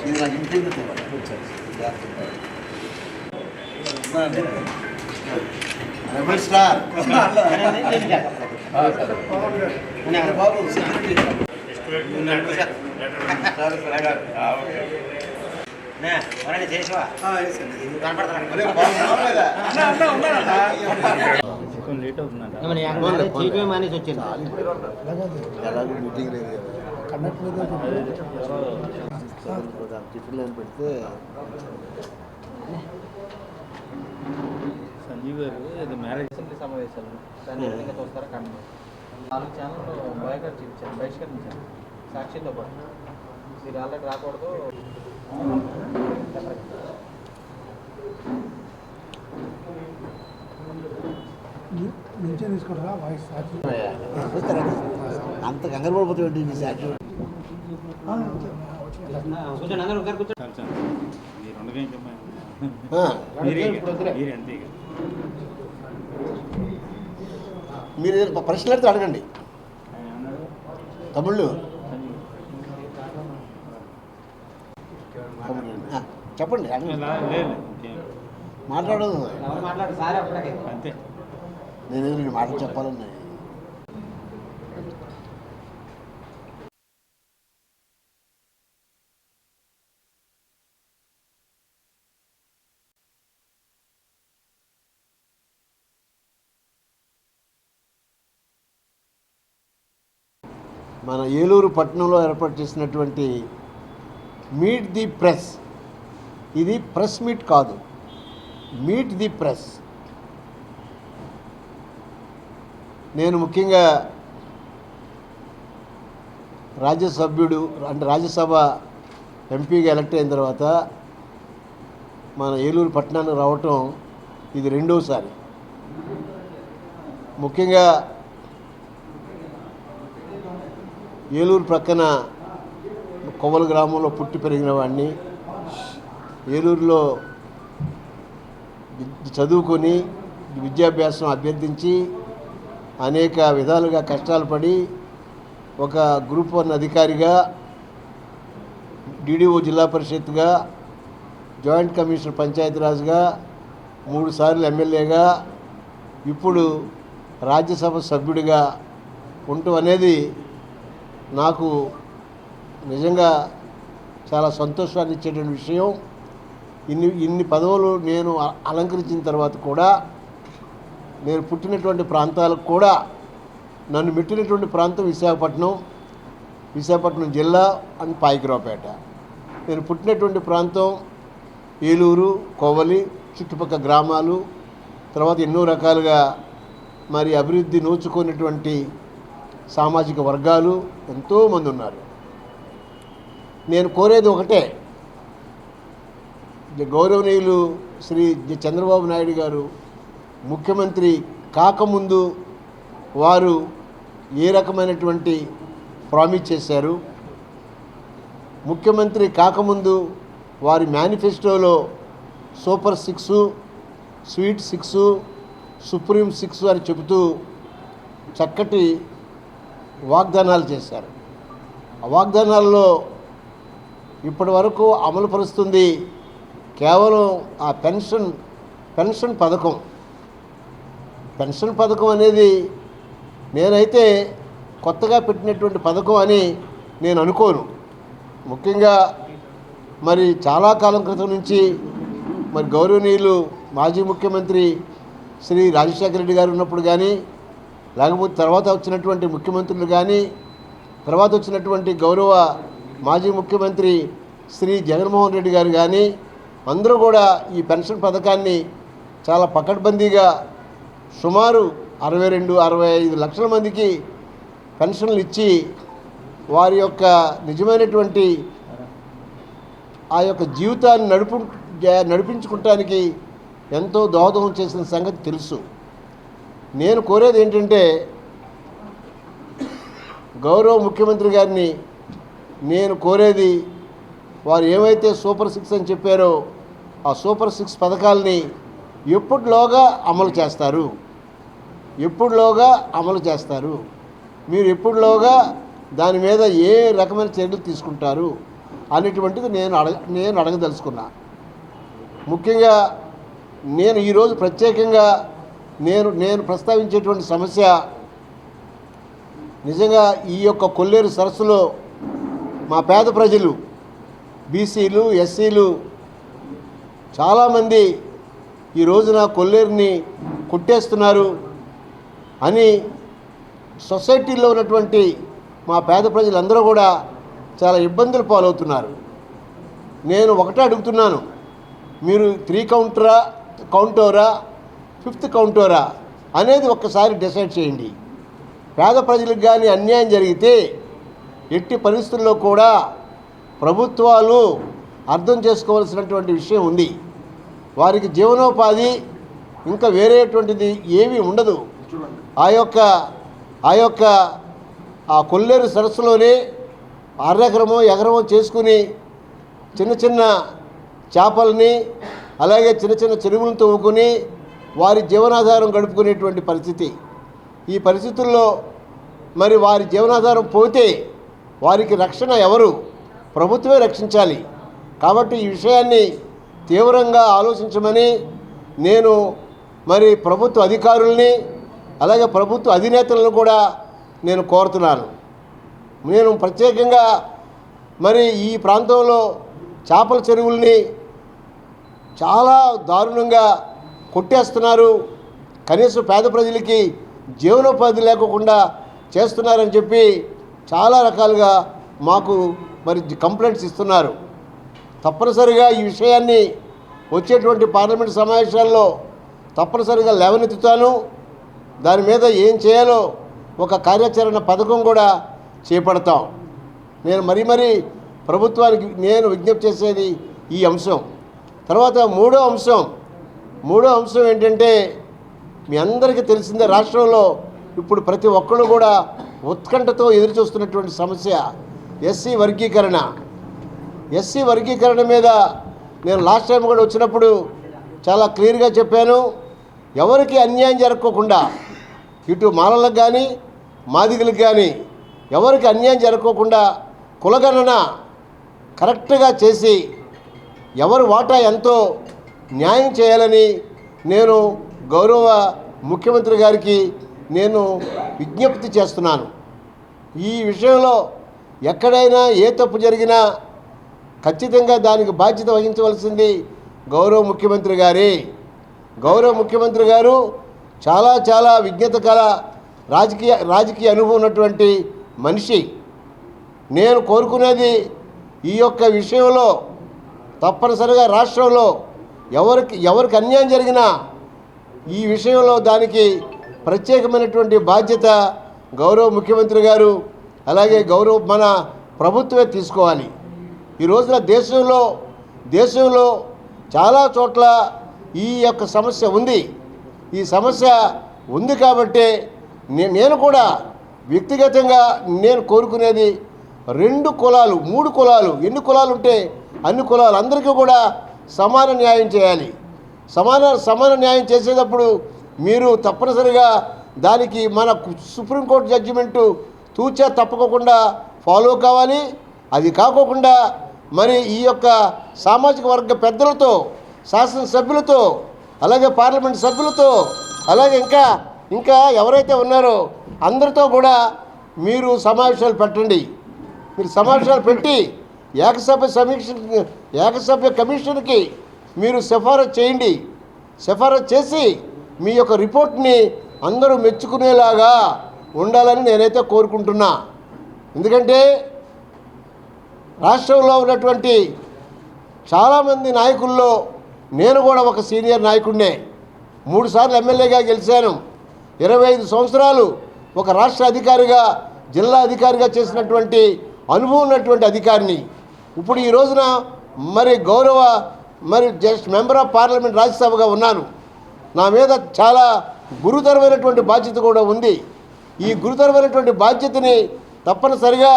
ఇది నాకు ఇంటికి రెబల్ స్టార్. బాబు సెక్యూరిటీ మానేసి వచ్చింది మీటింగ్ లేదు కదా టిఫిన్ ఏం పెడితే సంజీవ్ గారు ఇది మ్యారేజ్ అసెంబ్లీ సమావేశాలు. దాన్ని విధంగా చూస్తారో కానీ నాలుగు ఛానళ్ళు బయట చూపించాను బహిష్కరించాను సాక్షితో పాటు. మీరు ఆల్రెడీ రాకూడదు. తీసుకుంటారా వాయిస్ అంత కంగారు మీ సాక్షి చాలు మీరు ఉండగా ఇంకా ఆ, మీరే మీరే అంతే ఇక. మీరు ఏదైనా ప్రశ్నలు అడిగితే అడగండి? తమిళ్ళు చెప్పండి. మాట్లాడదు. మాట్లాడు సారే అప్పటికే. నేను రెండు మాటలు చెప్పాలని? మన ఏలూరు పట్టణంలో ఏర్పాటు చేసినటువంటి మీట్ ది ప్రెస్ ఇది ప్రెస్ మీట్ కాదు. మీట్ ది ప్రెస్ నేను ముఖ్యంగా రాజ్యసభ్యుడు అంటే రాజ్యసభ ఎంపీగా ఎలక్ట్ అయిన తర్వాత మన ఏలూరు పట్టణానికి రావటం ఇది రెండోసారి. ముఖ్యంగా ఏలూరు ప్రక్కన కొవ్వల గ్రామంలో పుట్టి పెరిగిన వాడిని ఏలూరులో చదువుకొని విద్యాభ్యాసం అభ్యర్థించి అనేక విధాలుగా కష్టాలు పడి ఒక గ్రూప్ వన్ అధికారిగా డిడిఓ జిల్లా పరిషత్గా జాయింట్ కమిషనర్ పంచాయతీరాజ్గా మూడు సార్లు ఎమ్మెల్యేగా ఇప్పుడు రాజ్యసభ సభ్యుడిగా ఉండటం అనేది నాకు నిజంగా చాలా సంతోషాన్ని ఇచ్చేటువంటి విషయం. ఇన్ని ఇన్ని పదవులు నేను అలంకరించిన తర్వాత కూడా నేను పుట్టినటువంటి ప్రాంతాలకు కూడా నన్ను మెట్టినటువంటి ప్రాంతం విశాఖపట్నం విశాఖపట్నం జిల్లా అండ్ పాయకిరావుపేట. నేను పుట్టినటువంటి ప్రాంతం ఏలూరు కోవలి చుట్టుపక్కల గ్రామాలు తర్వాత ఎన్నో రకాలుగా మరి అభివృద్ధి నోచుకున్నటువంటి సామాజిక వర్గాలు ఎంతోమంది ఉన్నారు. నేను కోరేది ఒకటే గౌరవనీయులు శ్రీ చంద్రబాబు నాయుడు గారు ముఖ్యమంత్రి కాకముందు వారు ఏ రకమైనటువంటి ప్రామిస్ చేశారు? ముఖ్యమంత్రి కాకముందు వారి మేనిఫెస్టోలో super six sweet six supreme six అని చెబుతూ చక్కటి వాగ్దానాలు చేశారు. ఆ వాగ్దానాల్లో ఇప్పటి వరకు అమలుపరుస్తుంది కేవలం ఆ పెన్షన్ పెన్షన్ పథకం. పెన్షన్ పథకం అనేది నేనైతే కొత్తగా పెట్టినటువంటి పథకం అని నేను అనుకోను. ముఖ్యంగా మరి చాలా కాలం క్రితం నుంచి మరి గౌరవనీయులు మాజీ ముఖ్యమంత్రి శ్రీ రాజశేఖర రెడ్డి గారు ఉన్నప్పుడు కానీ లేకపోతే తర్వాత వచ్చినటువంటి ముఖ్యమంత్రులు కానీ తర్వాత వచ్చినటువంటి గౌరవ మాజీ ముఖ్యమంత్రి శ్రీ జగన్మోహన్ రెడ్డి గారు కానీ అందరూ కూడా ఈ పెన్షన్ పథకాన్ని చాలా పకడ్బందీగా సుమారు అరవై రెండు అరవై ఐదు లక్షల మందికి పెన్షన్లు ఇచ్చి వారి యొక్క నిజమైనటువంటి ఆ యొక్క జీవితాన్ని నడుపు నడిపించుకోవటానికి నడిపించుకుంటానికి ఎంతో దోహదం చేసిన సంగతి తెలుసు. నేను కోరేది ఏంటంటే గౌరవ ముఖ్యమంత్రి గారిని నేను కోరేది వారు ఏమైతే సూపర్ సిక్స్ అని చెప్పారో ఆ సూపర్ సిక్స్ పథకాలని ఎప్పుడులోగా అమలు చేస్తారు? ఎప్పుడులోగా అమలు చేస్తారు? మీరు ఎప్పుడులోగా దాని మీద ఏ రకమైన చర్యలు తీసుకుంటారు? అనేటువంటిది నేను అడగ నేను అడగదలుచుకున్నా. ముఖ్యంగా నేను ఈరోజు ప్రత్యేకంగా నేను నేను ప్రస్తావించేటువంటి సమస్య నిజంగా ఈ యొక్క కొల్లేరు సరస్సులో మా పేద ప్రజలు బీసీలు ఎస్సీలు చాలామంది ఈ రోజున కొల్లేరుని కొట్టేస్తున్నారు అని సొసైటీలో ఉన్నటువంటి మా పేద ప్రజలందరూ కూడా చాలా ఇబ్బందులు పాలవుతున్నారు. నేను ఒకటే అడుగుతున్నాను. మీరు త్రీ కౌంటరా కౌంటోరా ఫిఫ్త్ కౌంటోరా అనేది ఒక్కసారి డిసైడ్ చేయండి. పేద ప్రజలకు కానీ అన్యాయం జరిగితే ఎట్టి పరిస్థితుల్లో కూడా ప్రభుత్వాలు అర్థం చేసుకోవాల్సినటువంటి విషయం ఉంది. వారికి జీవనోపాధి ఇంకా వేరేటువంటిది ఏమీ ఉండదు. ఆ యొక్క ఆ యొక్క ఆ కొల్లేరు సరస్సులోనే అరెకరమో ఎకరమో చేసుకుని చిన్న చిన్న చేపల్ని అలాగే చిన్న చిన్న చెరువులను తవ్వుకుని వారి జీవనాధారం గడుపుకునేటువంటి పరిస్థితి. ఈ పరిస్థితుల్లో మరి వారి జీవనాధారం పోతే వారికి రక్షణ ఎవరు? ప్రభుత్వమే రక్షించాలి. కాబట్టి ఈ విషయాన్ని తీవ్రంగా ఆలోచించమని నేను మరి ప్రభుత్వ అధికారుల్ని అలాగే ప్రభుత్వ అధినేతలను కూడా నేను కోరుతున్నాను. నేను ప్రత్యేకంగా మరి ఈ ప్రాంతంలో చేపల చెరువుల్ని చాలా దారుణంగా కొట్టేస్తున్నారు. కనీసం పేద ప్రజలకి జీవనోపాధి లేకుండా చేస్తున్నారని చెప్పి చాలా రకాలుగా మాకు మరి కంప్లైంట్స్ ఇస్తున్నారు. తప్పనిసరిగా ఈ విషయాన్ని వచ్చేటువంటి పార్లమెంట్ సమావేశాల్లో తప్పనిసరిగా లేవనెత్తుతాను. దాని మీద ఏం చేయాలో ఒక కార్యాచరణ పథకం కూడా చేపడతాం. నేను మరీ మరీ ప్రభుత్వానికి నేను విజ్ఞప్తి చేసేది ఈ అంశం. తర్వాత మూడో అంశం. మూడో అంశం ఏంటంటే మీ అందరికీ తెలిసిందే రాష్ట్రంలో ఇప్పుడు ప్రతి ఒక్కరు కూడా ఉత్కంఠతో ఎదురు చూస్తున్నటువంటి సమస్య ఎస్సీ వర్గీకరణ. ఎస్సీ వర్గీకరణ మీద నేను లాస్ట్ టైం కూడా వచ్చినప్పుడు చాలా క్లియర్గా చెప్పాను. ఎవరికి అన్యాయం జరగకుండా ఇటు మాలలకు కానీ మాదిగలకు కానీ ఎవరికి అన్యాయం జరగకుండా కులగణన కరెక్ట్గా చేసి ఎవరు వాటా ఎంతో న్యాయం చేయాలని నేను గౌరవ ముఖ్యమంత్రి గారికి నేను విజ్ఞప్తి చేస్తున్నాను. ఈ విషయంలో ఎక్కడైనా ఏ తప్పు జరిగినా ఖచ్చితంగా దానికి బాధ్యత వహించవలసింది గౌరవ ముఖ్యమంత్రి గారే. గౌరవ ముఖ్యమంత్రి గారు చాలా చాలా విజ్ఞత కల రాజకీయ రాజకీయ అనుభవం ఉన్నటువంటి మనిషి. నేను కోరుకునేది ఈ యొక్క విషయంలో తప్పనిసరిగా రాష్ట్రంలో ఎవరికి ఎవరికి అన్యాయం జరిగినా ఈ విషయంలో దానికి ప్రత్యేకమైనటువంటి బాధ్యత గౌరవ ముఖ్యమంత్రి గారు అలాగే గౌరవ మన ప్రభుత్వమే తీసుకోవాలి. ఈ రోజున దేశంలో దేశంలో చాలా చోట్ల ఈ యొక్క సమస్య ఉంది. ఈ సమస్య ఉంది కాబట్టి నేను కూడా వ్యక్తిగతంగా నేను కోరుకునేది రెండు కులాలు మూడు కులాలు ఎన్ని కులాలు ఉంటే అన్ని కులాలు అందరికీ కూడా సమాన న్యాయం చేయాలి. సమాన సమాన న్యాయం చేసేటప్పుడు మీరు తప్పనిసరిగా దానికి మన సుప్రీంకోర్టు జడ్జిమెంటు తూచా తప్పకుండా ఫాలో కావాలి. అది కాకోకుండా మరి ఈ యొక్క సామాజిక వర్గ పెద్దలతో శాసనసభ్యులతో అలాగే పార్లమెంట్ సభ్యులతో అలాగే ఇంకా ఇంకా ఎవరైతే ఉన్నారో అందరితో కూడా మీరు సమావేశాలు పెట్టండి. మీరు సమావేశాలు పెట్టి ఏకసభ్య సమీక్ష ఏకసభ్య కమిషన్కి మీరు సిఫారసు చేయండి. సిఫారసు చేసి మీ యొక్క రిపోర్ట్ని అందరూ మెచ్చుకునేలాగా ఉండాలని నేనైతే కోరుకుంటున్నా. ఎందుకంటే రాష్ట్రంలో ఉన్నటువంటి చాలామంది నాయకుల్లో నేను కూడా ఒక సీనియర్ నాయకుడినే. మూడుసార్లు ఎమ్మెల్యేగా గెలిచాను. ఇరవై ఐదు సంవత్సరాలు ఒక రాష్ట్ర అధికారిగా జిల్లా అధికారిగా చేసినటువంటి అనుభవం ఉన్నటువంటి అధికారిని. ఇప్పుడు ఈ రోజున మరి గౌరవ మరి జస్ట్ మెంబర్ ఆఫ్ పార్లమెంట్ రాజ్యసభగా ఉన్నాను. నా మీద చాలా గురుతరమైనటువంటి బాధ్యత కూడా ఉంది. ఈ గురుతరమైనటువంటి బాధ్యతని తప్పనిసరిగా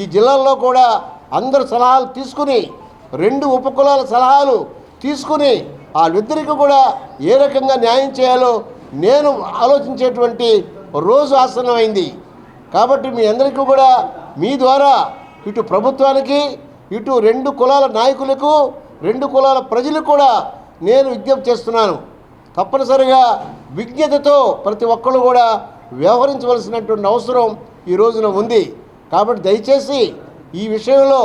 ఈ జిల్లాల్లో కూడా అందరు సలహాలు తీసుకుని రెండు ఉపకులాల సలహాలు తీసుకుని వాళ్ళిద్దరికి కూడా ఏ రకంగా న్యాయం చేయాలో నేను ఆలోచించేటువంటి రోజు ఆసన్నమైంది. కాబట్టి మీ అందరికీ కూడా మీ ద్వారా ఇటు ప్రభుత్వానికి ఇటు రెండు కులాల నాయకులకు రెండు కులాల ప్రజలకు కూడా నేను విజ్ఞప్తి చేస్తున్నాను. తప్పనిసరిగా విజ్ఞతతో ప్రతి ఒక్కరు కూడా వ్యవహరించవలసినటువంటి అవసరం ఈ రోజున ఉంది. కాబట్టి దయచేసి ఈ విషయంలో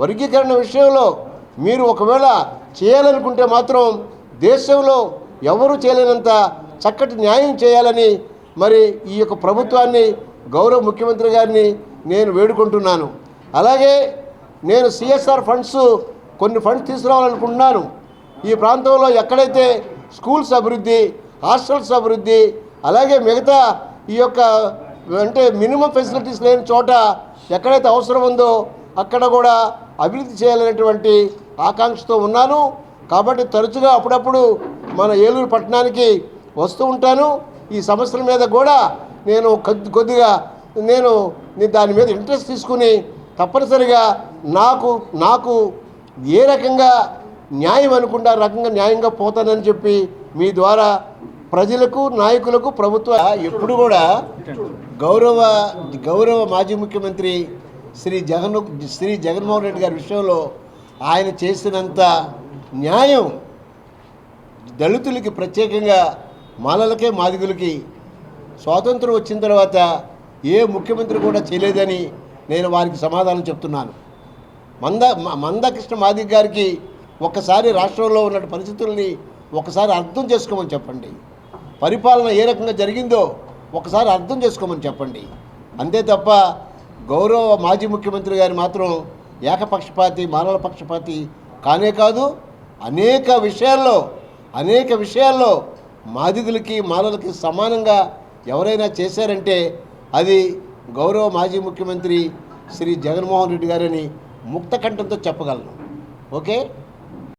వర్గీకరణ విషయంలో మీరు ఒకవేళ చేయాలనుకుంటే మాత్రం దేశంలో ఎవరు చేయలేనంత చక్కటి న్యాయం చేయాలని మరి ఈ యొక్క ప్రభుత్వాన్ని గౌరవ ముఖ్యమంత్రి గారిని నేను వేడుకుంటున్నాను. అలాగే నేను సిఎస్ఆర్ ఫండ్స్ కొన్ని ఫండ్స్ తీసుకురావాలనుకుంటున్నాను. ఈ ప్రాంతంలో ఎక్కడైతే స్కూల్స్ అభివృద్ధి హాస్టల్స్ అభివృద్ధి అలాగే మిగతా ఈ యొక్క అంటే మినిమం ఫెసిలిటీస్ లేని చోట ఎక్కడైతే అవసరం ఉందో అక్కడ కూడా అభివృద్ధి చేయాలనేటువంటి ఆకాంక్షతో ఉన్నాను. కాబట్టి తరచుగా అప్పుడప్పుడు మన ఏలూరు పట్టణానికి వస్తూ ఉంటాను. ఈ సమస్యల మీద కూడా నేను కొద్ది కొద్దిగా నేను దాని మీద ఇంట్రెస్ట్ తీసుకుని తప్పనిసరిగా నాకు నాకు ఏ రకంగా న్యాయం అనుకుంటా రకంగా న్యాయంగా పోతానని చెప్పి మీ ద్వారా ప్రజలకు నాయకులకు ప్రభుత్వ ఎప్పుడు కూడా గౌరవ గౌరవ మాజీ ముఖ్యమంత్రి శ్రీ జగన్ శ్రీ జగన్మోహన్ రెడ్డి గారి విషయంలో ఆయన చేసినంత న్యాయం దళితులకి ప్రత్యేకంగా మాలలకే మాదిగులకి స్వాతంత్రం వచ్చిన తర్వాత ఏ ముఖ్యమంత్రి కూడా చేయలేదని నేను వారికి సమాధానం చెప్తున్నాను. మంద మ- మందకృష్ణ మాదిగ గారికి ఒక్కసారి రాష్ట్రంలో ఉన్న పరిస్థితుల్ని ఒకసారి అర్థం చేసుకోమని చెప్పండి. పరిపాలన ఏ రకంగా జరిగిందో ఒకసారి అర్థం చేసుకోమని చెప్పండి. అంతే తప్ప గౌరవ మాజీ ముఖ్యమంత్రి గారు మాత్రం ఏకపక్షపాతి మానవ పక్షపాతి కానే కాదు అనేక విషయాల్లో అనేక విషయాల్లో మాదిగులకి మానవులకి సమానంగా ఎవరైనా చేశారంటే అది గౌరవ మాజీ ముఖ్యమంత్రి శ్రీ జగన్మోహన్ రెడ్డి గారని ముక్త కంఠంతో చెప్పగలను. ఓకే?